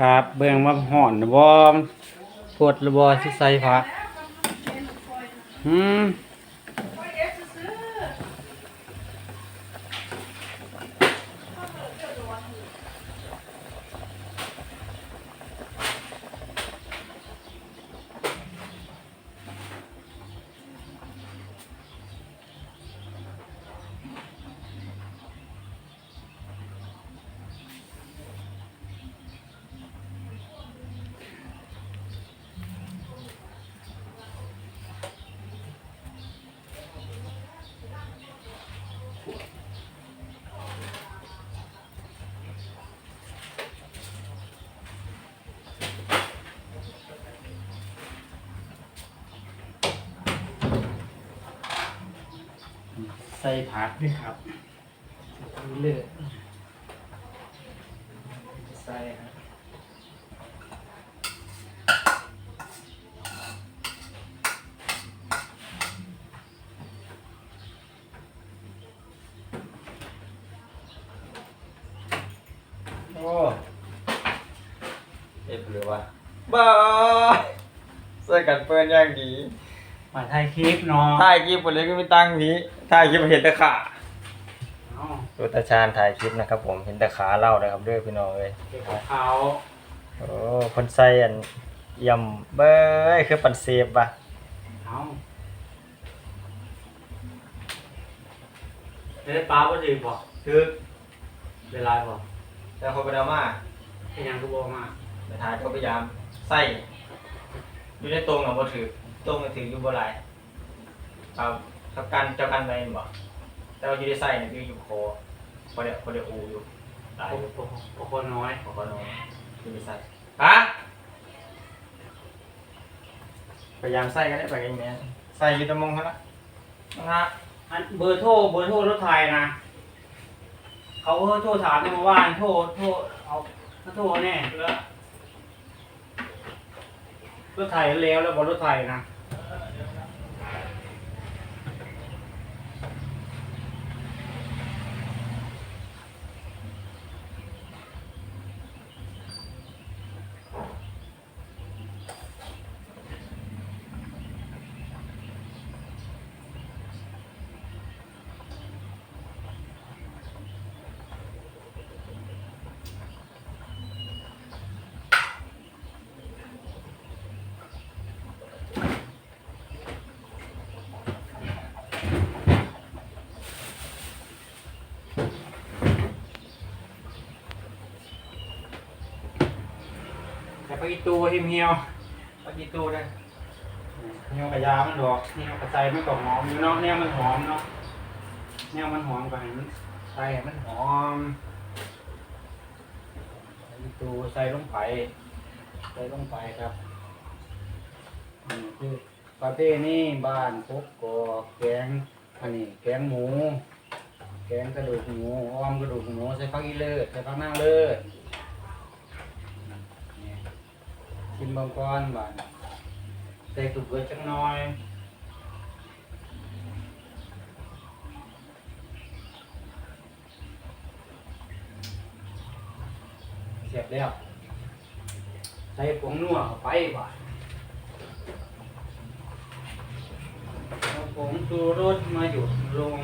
ครับ เบิ่งว่าห่อนบ่ปวดระบอบ่สิใส่ผ้าอืม ใส่ผักด้วยครับเลือดใส่ครับโอ้เอฟหรือว่าบ้ายใส่กันเปิ้นอย่างดี มาถ่ายคลิปเนาะถ่ายคลิปหมดเลยก็ไม่ตั้งนี้ถ่ายคลิปเห็นแต่ขาเอาดูตาชาญถ่ายคลิปนะครับ ผมเห็นแต่ขาเล่านะครับเด้วยพี่น้องเลยเก็บของเขาโอ้คนใส่อันยำเบ้ยคือปันเซฟว่ะเอาได้ปลาบ่ถือบ่ถือเวลาบ่แต่คนไปดราม่าเป็นหยังก็บ่มาไปถ่ายก็พยายามใส่อยู่ในตรงหรอบ่ถือ ตรงก็ถืออยู่บ่หลายเอาเขากันเจ้ากันไปบ่แต่ว่าอยู่ในใส่เนี่ยคืออยู่คอพอเดี๋ยวพอเดี๋ยวอูอยู่ตายโอ้อยู่โหโอ้โหน้อยขอคนน้อยอยู่ในใส่ฮะพยายามใส่กันได้ไปกันอย่างเงี้ยใส่อยูแตะมงเขาละนะฮะอันเบอร์โทรเบอร์โทรรถไทยนะเขาโทรถามในเมื่อวานโทรโทรเอาเขาโทรแน่แล้วรถไทยแล้วแล้วบนรถไทยนะ Yeah. แต่ปากีตูเหี่ยวเหี่ยวปากีตูด้วยเหี่ยวกระยามันดอกเหี่ยวกระใจมันก็หอมอยู่เนาะเนี่ยมันหอมเนาะเนี่ยมันหอมก็ให้มันใส่ให้มันหอมปากีตูใส่ลงไปใส่ลงไปครับนี่คือประเภทนี้บ้านพกกอกแกงอันนี้แกงหมู แกงกระดูกหมูอ้อมกระดูกหมูใส่ผักอีเลิศใส่ผักนางเลิศนี่ ชิมบางก้อนบ้านใส่ตุกเกลือจักน้อยเสร็จแล้ว ใส่ผงนัวเข้าไปบ้านเอาผงชูรสมาหยุดลง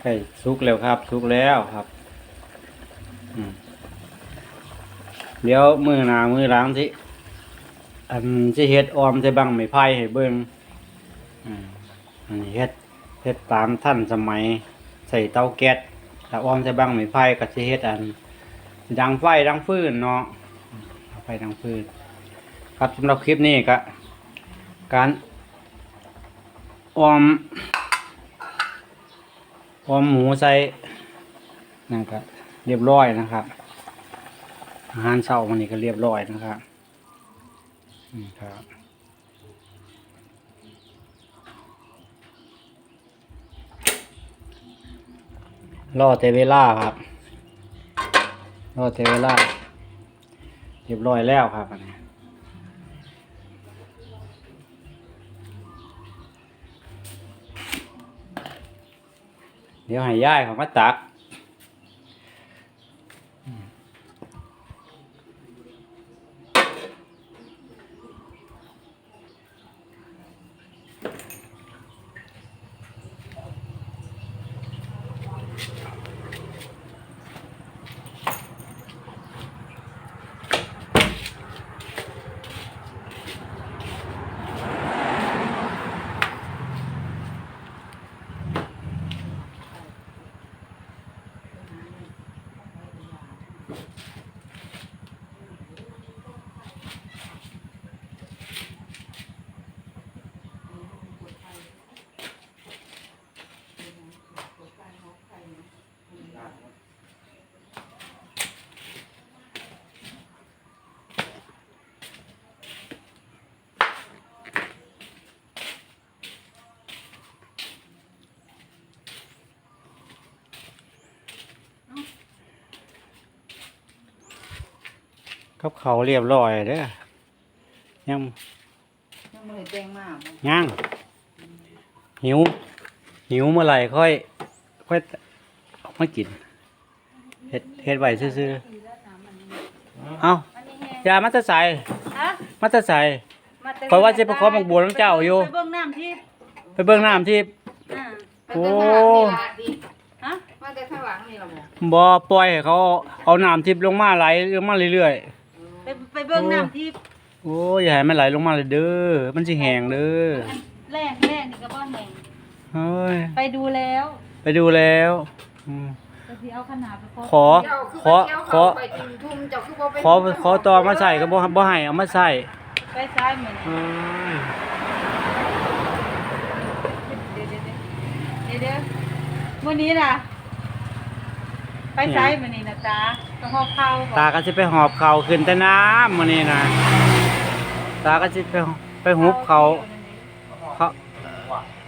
ใช่สุกแล้วครับ สุกแล้วครับเดี๋ยวมือหนามือล้างสิอันสิเฮ็ดออมใส่บังไม้ไผ่ให้เบิ่งอืมอันนี้เฮ็ดเฮ็ดตามท่านสมัย ใส่เตาแก๊สถ้าออมใส่บังไม้ไผ่ก็สิเฮ็ดอัน ดังไฟดังฟืนเนาะไฟดังฟืนครับสำหรับคลิปนี้ก็ การออมออมหมูใส่นั่นก็เรียบร้อยนะครับ อาหารเช้าวันนี้ก็เรียบร้อยนะครับนี่ครับรอแต่เวลาครับรอแต่เวลาเรียบร้อยแล้วครับอันนี้ เดี๋ยวให้ย่ายเขามาตัก กับเขาวเรียบร้อยเด้อยังยังไม่ได้แต่งมาบ่ย่างหิว หิวเมื่อไหร่ค่อย ค่อยออกมากินเฮ็ดเฮ็ดไว้ซื่อๆเอ้าอย่ามาแตะใส่ฮะมาแตะใส่มาแต่ข้อยว่าสิไปขอบักบัวน้ำเจ้าอยู่ ไปเบิ่งน้ำที่ไปเบิ่งน้ำที่อ่าโอ้ฮะมาแต่ข้างหลังนี่ละหมอบ่ปล่อยให้เขาเอาน้ำทิพย์ลงมาไหลลงมาเรื่อยไปไป เบิ่งน้ำที่ๆโอ้ยอย่าให้มันไหลลงมาเลยเด้อ มันสิแห้งเด้ออันแรกแรกนี่ก็บ่แห้งเฮ้ย ไปดูแล้วไปดูแล้วอืมก็สิเอาขนาดไปขอเจ้าคือขอไปเที่ยวขอเขาไปกินทุ่มเจ้าคือบ่ไปขอ ขอต่อมาใส่ก็บ่บ่ให้เอามาใส่ไปซ้ายเหมือนเฮ้ยเดี๋ยวเดี๋ยวเดี๋ยวเดี๋ยววันนี้น่ะ ไปซ้ายเหมือนนี่นะจ๊ะ ต้องหอบข้าวก่อนตาก็สิไปหอบเขาขึ้นแต่น้ำมื้อนี้นะตาก็สิไปไปหุบเขาเขา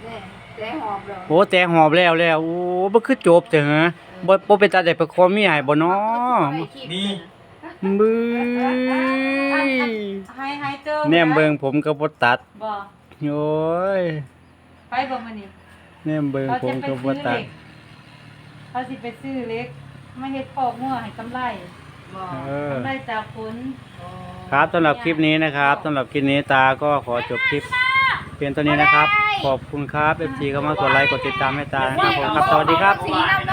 นี่แต่หอบเลยโอ้แต่หอบแล้วแล้วโอ้บ่คือจบแต่เหรอบ่บ่เป็นตาได้ไปขอเมียให้บ่น้อดีบื้ยให้ให้เจอแนมเบิ่งผมก็บ่ตัดบ่โอ้ยไปบ่มื้อนี้แนมเบิ่งเขาผจะมไปก็ซื้บ่อตัเหดล็กเขาสิไปซื้อเหล็ก มาเฮ็ดคอกงัวให้กำไรบ่เออ กำไรจากผล ครับสำหรับคลิปนี้นะครับสำหรับคลิปนี้ตาก็ขอจบคลิปเพียงเท่านี้นะครับ ขอบคุณครับ FC เข้ามากดไลค์กดติดตามให้ตานะครับผมครับสวัสดีครับ สีน้ำเนาะ